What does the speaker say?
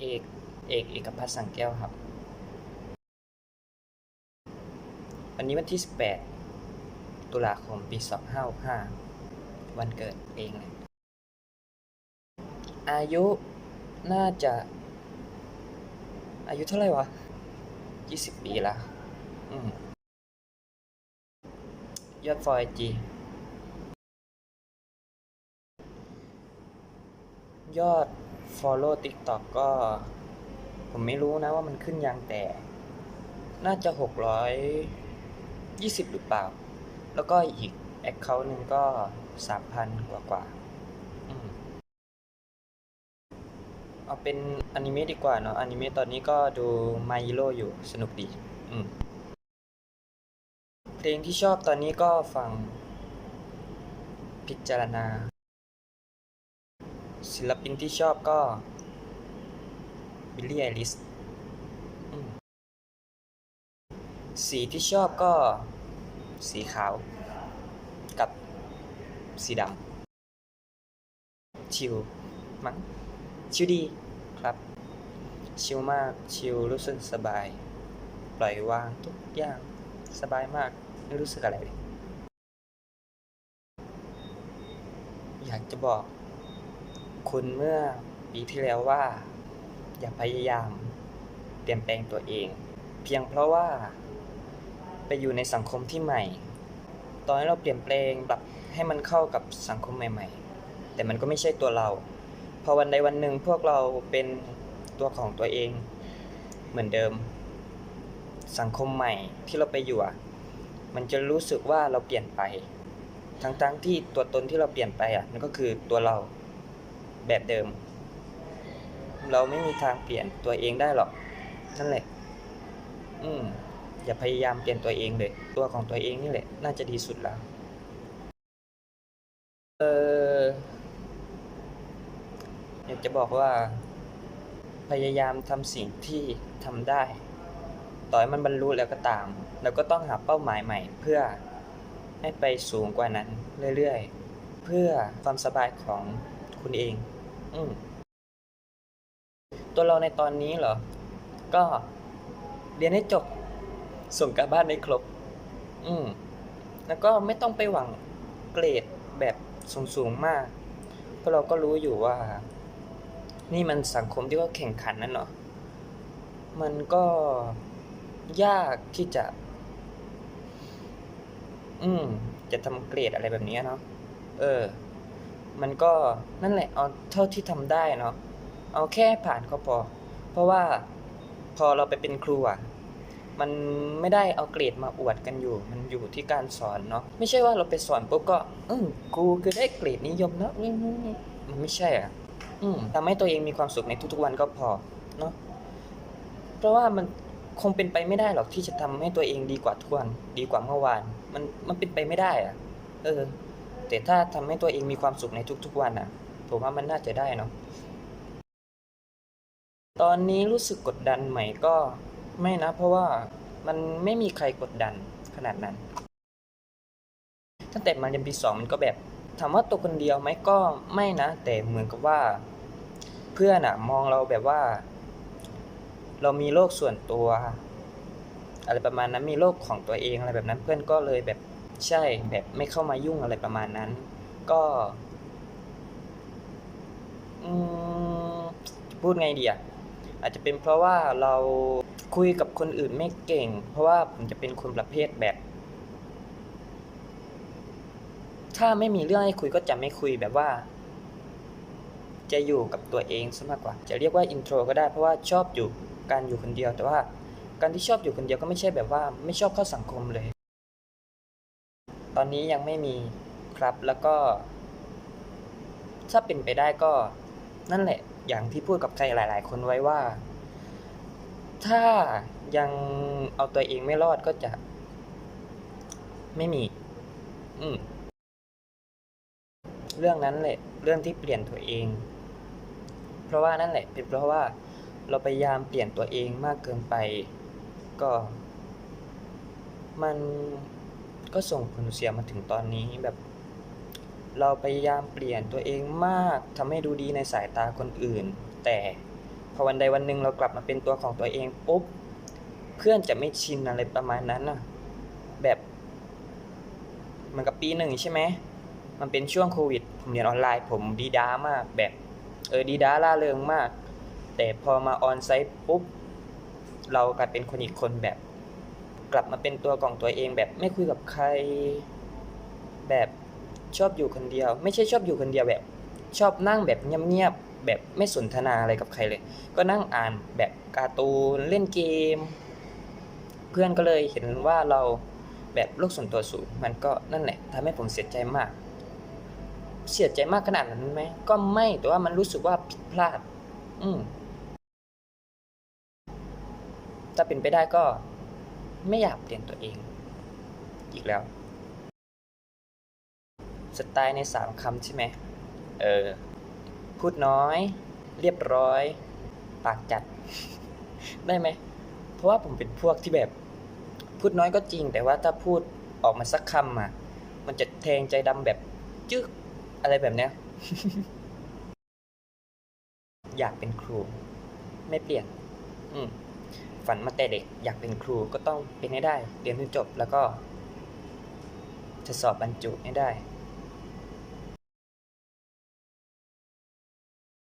เอกเอกเอกพัฒน์สังแก้วครับ วันนี้วันที่ 18 ตุลาคม ปี 2565 วันเกิดเองเลยอายุน่าจะ อายุเท่าไหร่วะ 20 ปีละอืมยอดฟอยจียอด Follow TikTok ก็ ผมไม่รู้นะว่ามันขึ้นยังแต่ น่าจะ 620 หรือเปล่า แล้วก็อีก Account หนึ่งก็ 3,000 กว่ากว่าเอาเป็นอนิเมะดีกว่าเนาะอนิเมะตอนนี้ก็ดู My Hero อยู่สนุกดี อืมเพลงที่ชอบตอนนี้ก็ฟังพิจารณา ศิลปินที่ชอบก็บิลลี่ไอริสสีที่ชอบก็สีขาว กับสีดำชิลมั้งชิลดีครับ ชิลมากชิลรู้สึกสบาย ปล่อยวางทุกอย่างสบายมากไม่รู้สึกอะไรเลยอยากจะบอก คุณเมื่อปีที่แล้วว่า อย่าพยายาม เปลี่ยนแปลงตัวเอง เพียงเพราะว่า ไปอยู่ในสังคมที่ใหม่ ตอนนี้เราเปลี่ยนแปลงปรับให้มันเข้ากับสังคมใหม่ ๆ แต่มันก็ไม่ใช่ตัวเรา พอวันใดวันหนึ่งพวกเราเป็นตัวของตัวเอง เหมือนเดิม สังคมใหม่ที่เราไปอยู่มันจะรู้สึกว่าเราเปลี่ยนไป ทั้งๆที่ตัวตนที่เราเปลี่ยนไปอะนั่นก็คือตัวเรา แบบเดิม เราไม่มีทางเปลี่ยนตัวเองได้หรอก นั่นแหละ อืมอย่าพยายามเปลี่ยนตัวเองเลย ตัวของตัวเองนี่แหละ น่าจะดีสุดแล้ว เอออยากจะบอกว่า พยายามทำสิ่งที่ทำได้ ต่อให้มันบรรลุแล้วก็ตาม เราก็ต้องหาเป้าหมายใหม่ เพื่อให้ไปสูงกว่านั้นเรื่อยๆ เพื่อความสบายของคุณเอง อืมตัวเราในตอนนี้เหรอ ก็เรียนให้จบ ส่งการบ้านให้ครบ อืม แล้วก็ไม่ต้องไปหวังเกรดแบบสูงๆมาก เพราะเราก็รู้อยู่ว่า นี่มันสังคมที่ว่าแข่งขันนั่นเนาะ มันก็ยากที่จะ อืม จะทำเกรดอะไรแบบนี้เนาะ เออ มันก็นั่นแหละเอาเท่าที่ทำได้เนาะเอาแค่ผ่านก็พอ เพราะว่าพอเราไปเป็นครูอะมันไม่ได้เอาเกรดมาอวดกันอยู่ มันอยู่ที่การสอนเนาะ ไม่ใช่ว่าเราไปสอนปุ๊บก็อืมครูคือได้เกรดนิยมเนาะนี่นี่มันไม่ใช่อะ อืมทำให้ตัวเองมีความสุขในทุกๆวันก็พอ เนาะ เพราะว่ามันคงเป็นไปไม่ได้หรอกที่จะทำให้ตัวเองดีกว่าทุกวัน ดีกว่าเมื่อวาน มัน มันเป็นไปไม่ได้อะ เออ แต่ถ้าทำให้ตัวเองมีความสุขในทุกๆวันอะ ผมว่ามันน่าจะได้เนาะตอนนี้รู้สึกกดดันไหมก็ไม่นะ เพราะว่ามันไม่มีใครกดดันขนาดนั้น ตั้งแต่มาเรียนปีสองมันก็แบบถามว่าตัวคนเดียวไหมก็ไม่นะ แต่เหมือนกับว่า เพื่อนอะมองเราแบบว่า เรามีโลกส่วนตัว อะไรประมาณนั้นมีโลกของตัวเองอะไรแบบนั้นเพื่อนก็เลยแบบ ใช่แบบไม่เข้ามายุ่งอะไรประมาณนั้น ก็พูดไงดีอะอาจจะเป็นเพราะว่าเราคุยกับคนอื่นไม่เก่ง เพราะว่าผมจะเป็นคนประเภทแบบ ถ้าไม่มีเรื่องให้คุยก็จะไม่คุยแบบว่า จะอยู่กับตัวเองซะมากกว่า จะเรียกว่าอินโทรก็ได้เพราะว่าชอบอยู่การอยู่คนเดียว แต่ว่าการที่ชอบอยู่คนเดียวก็ไม่ใช่แบบว่า ไม่ชอบเข้าสังคมเลย ตอนนี้ยังไม่มีครับแล้วก็ ถ้าเป็นไปได้ก็นั่นแหละ อย่างที่พูดกับใครหลาย ๆ คนไว้ว่า ถ้ายังเอาตัวเองไม่รอดก็จะ ไม่มี อืม เรื่องนั้นแหละ เรื่องที่เปลี่ยนตัวเอง เพราะว่านั่นแหละ เป็นเพราะว่าเราพยายามเปลี่ยนตัวเองมากเกินไป ก็ มัน ก็ส่งผลเสียมาถึงตอนนี้แบบ เราพยายามเปลี่ยนตัวเองมากทำให้ดูดีในสายตาคนอื่น แต่พอวันใดวันหนึ่งเรากลับมาเป็นตัวของตัวเองปุ๊บเพื่อนจะไม่ชินอะไรประมาณนั้นนะแบบเหมือนกับปีหนึ่งใช่ไหมมันเป็นช่วงโควิด ผมเรียนออนไลน์ ผมดีด้ามากแบบ เออดีด้าล่าเริงมาก แต่พอมาออนไซต์ปุ๊บ เรากลายเป็นคนอีกคนแบบ กลับมาเป็นตัวของตัวเองแบบไม่คุยกับใคร แบบชอบอยู่คนเดียว ไม่ใช่ชอบอยู่คนเดียวแบบ ชอบนั่งแบบเงียบๆแบบไม่สนทนาอะไรกับใครเลย ก็นั่งอ่านแบบการ์ตูนเล่นเกม เพื่อนก็เลยเห็นว่าเราแบบโลกส่วนตัวสูงมันก็นั่นแหละทำให้ผมเสียใจมาก เสียใจมากขนาดนั้นไหมก็ไม่แต่ว่ามันรู้สึกว่าผิดพลาด อืมถ้าเป็นไปได้ก็ ไม่อยากเปลี่ยนตัวเอง อีกแล้ว สไตล์ในสามคำใช่ไหม เออ พูดน้อย เรียบร้อย ปากจัด ได้ไหม เพราะว่าผมเป็นพวกที่แบบ พูดน้อยก็จริง แต่ว่าถ้าพูดออกมาสักคำอะ มันจะแทงใจดำแบบจึ๊กอะไรแบบเนี้ย อยากเป็นครู ไม่เปลี่ยน อืม ฝันมาแต่เด็กอยากเป็นครูก็ต้องเป็นให้ได้ เรียนให้จบแล้วก็จะสอบบรรจุให้ได้